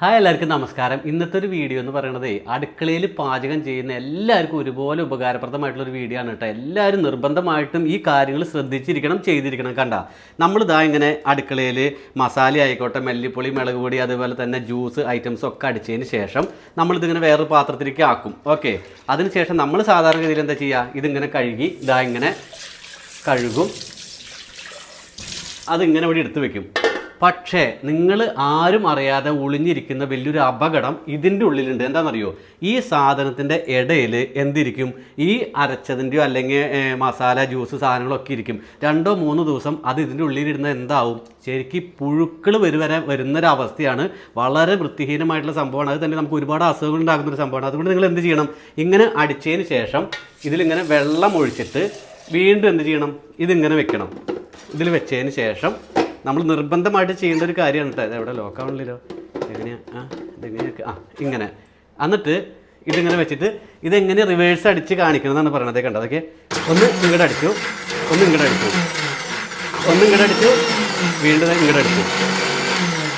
Hi എല്ലാവർക്കും നമസ്കാരം. ഇന്നത്തെ ഒരു വീഡിയോ എന്ന് പറയുന്നത് അടുക്കളയിൽ പാചകം ചെയ്യുന്ന എല്ലാവർക്കും ഒരുപോലെ ഉപകാരപ്രദമായിട്ടുള്ള ഒരു വീഡിയോ ആണ് കേട്ടോ. എല്ലാവരും നിർബന്ധമായിട്ടും ഈ കാര്യങ്ങൾ ശ്രദ്ധിച്ചിരിക്കണം ചെയ്തിരിക്കണം കണ്ട. നമ്മളിതാ ഇങ്ങനെ അടുക്കളയിൽ മസാല ആയിക്കോട്ടെ മല്ലിപ്പൊളി മുളക് പൊടി അതുപോലെ തന്നെ ജ്യൂസ് ഐറ്റംസ് ഒക്കെ അടിച്ചതിന് ശേഷം നമ്മളിതിങ്ങനെ വേറൊരു പാത്രത്തിലേക്ക് ആക്കും. ഓക്കെ. അതിനുശേഷം നമ്മൾ സാധാരണ രീതിയിൽ എന്താ ചെയ്യുക? ഇതിങ്ങനെ കഴുകി ഇതാ ഇങ്ങനെ കഴുകും. അതിങ്ങനെ ഇവിടെ എടുത്ത് വെക്കും. പക്ഷേ നിങ്ങൾ ആരും അറിയാതെ ഒളിഞ്ഞിരിക്കുന്ന വലിയൊരു അപകടം ഇതിന്റെ ഉള്ളിലുണ്ട്. എന്താണെന്നറിയോ? ഈ സാധനത്തിന്റെ ഇടയിൽ എന്തിരിക്കും? ഈ അരച്ചതിന്റെയോ അല്ലെങ്കിൽ മസാല ജ്യൂസ് സാധനങ്ങളൊക്കെ ഇരിക്കും. രണ്ടോ മൂന്നോ ദിവസം അത് ഇതിന്റെ ഉള്ളിലിരുന്ന എന്താവും? ശരിക്കും പുഴുക്കൾ വരുവരെ വരുന്നൊരവസ്ഥയാണ്. വളരെ വൃത്തിഹീനമായിട്ടുള്ള സംഭവമാണ്. അത് തന്നെ നമുക്ക് ഒരുപാട് അസുഖങ്ങൾ ഉണ്ടാകുന്ന ഒരു സംഭവമാണ്. അതുകൊണ്ട് നിങ്ങൾ എന്ത് ചെയ്യണം? ഇങ്ങനെ അടിച്ചതിന് ശേഷം ഇതിലിങ്ങനെ വെള്ളം ഒഴിച്ചിട്ട് വീണ്ടും എന്ത് ചെയ്യണം? ഇതിങ്ങനെ വെക്കണം. ഇതിൽ വെച്ചതിന് ശേഷം നമ്മൾ നിർബന്ധമായിട്ട് ചെയ്യേണ്ട ഒരു കാര്യമാണ് കേട്ടോ എവിടെ? ലോക്കാവണില്ലല്ലോ എങ്ങനെയാണ് ആ ഇതെങ്ങനെയൊക്കെ ആ ഇങ്ങനെ. എന്നിട്ട് ഇതിങ്ങനെ വെച്ചിട്ട് ഇതെങ്ങനെ റിവേഴ്സ് അടിച്ച് കാണിക്കണം എന്നാണ് പറയണത്. കണ്ടോ? അതൊക്കെ ഒന്ന് ഇങ്ങോട്ട് അടിച്ചു. ഒന്ന് ഇങ്ങോട്ട് അടിച്ചു. ഒന്ന് ഇങ്ങോട്ട് അടിച്ചു. വീണ്ടും ഇങ്ങോട്ട് അടിച്ചു.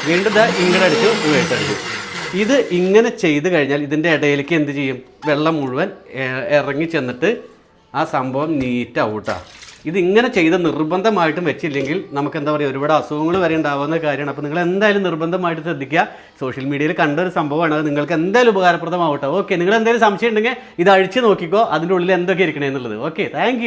വീണ്ടും ഇങ്ങോട്ട് അടിച്ചു. റിവേഴ്സ് അടിച്ചു. ഇത് ഇങ്ങനെ ചെയ്ത് കഴിഞ്ഞാൽ ഇതിന്റെ ഇടയിലേക്ക് എന്ത് ചെയ്യും? വെള്ളം മുഴുവൻ ഇറങ്ങി ചെന്നിട്ട് ആ സംഭവം നീറ്റാവും കേട്ടോ ഇത് ഇങ്ങനെ ചെയ്ത് നിർബന്ധമായിട്ടും വെച്ചില്ലെങ്കിൽ നമുക്ക് എന്താ പറയുക ഒരുപാട് അസുഖങ്ങൾ വരെ ഉണ്ടാവുന്ന കാര്യമാണ്. അപ്പോൾ നിങ്ങൾ എന്തായാലും നിർബന്ധമായിട്ട് ശ്രദ്ധിക്കുക. സോഷ്യൽ മീഡിയയിൽ കണ്ട ഒരു സംഭവമാണ്. അത് നിങ്ങൾക്ക് എന്തായാലും ഉപകാരപ്രദമാവട്ടെ. ഓക്കെ നിങ്ങൾ എന്തെങ്കിലും സംശയം ഉണ്ടെങ്കിൽ ഇത് അഴിച്ച് നോക്കിക്കോ. അതിന്റെ ഉള്ളിൽ എന്തൊക്കെ ഇരിക്കണേ എന്നുള്ളത്. Okay thank